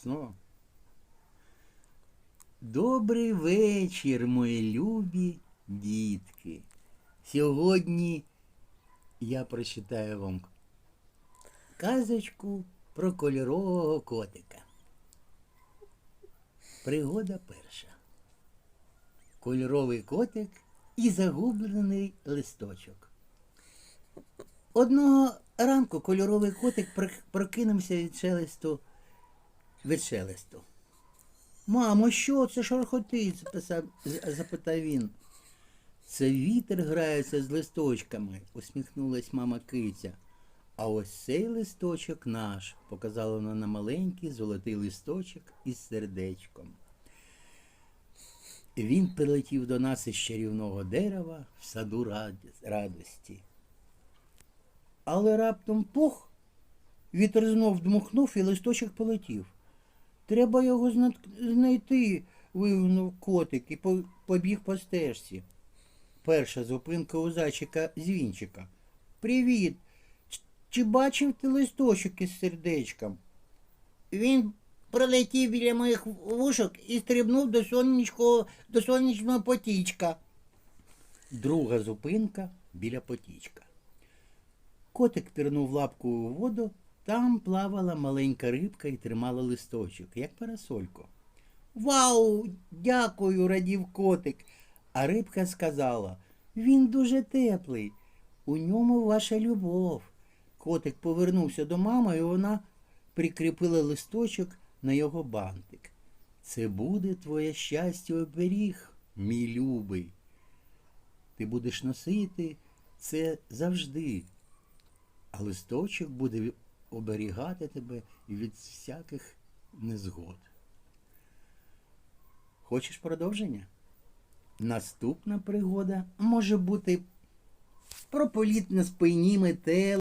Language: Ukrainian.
Ясно. Добрий вечір, мої любі дітки. Сьогодні я прочитаю вам казочку про кольорового котика. Пригода перша. Кольоровий котик і загублений листочок. Одного ранку кольоровий котик прокинувся від шелесту від шелесту. Мамо, що це шорхотить? запитав він. Це вітер грається з листочками, усміхнулась мама киця. А ось цей листочок наш, показала вона на маленький золотий листочок із сердечком. Він прилетів до нас із чарівного дерева в саду радості. Але раптом пух, вітер знов дмухнув і листочок полетів. Треба його зна- знайти, вигукнув котик і побіг по стежці. Перша зупинка у зайчика дзвінчика. Привіт. Чи бачив ти листочок із сердечком? Він пролетів біля моїх вушок і стрибнув до сонячного, до сонячного потічка. Друга зупинка біля потічка. Котик пірнув лапкою у воду, там плавала маленька рибка і тримала листочок, як парасольку. Вау! Дякую, радів котик. А рибка сказала, він дуже теплий, у ньому ваша любов. Котик повернувся до мами, і вона прикріпила листочок на його бантик. Це буде твоє щастя оберіг, мій любий. Ти будеш носити це завжди, а листочок буде оберігати тебе від всяких незгод. Хочеш продовження? Наступна пригода може бути про політ на спині метелика.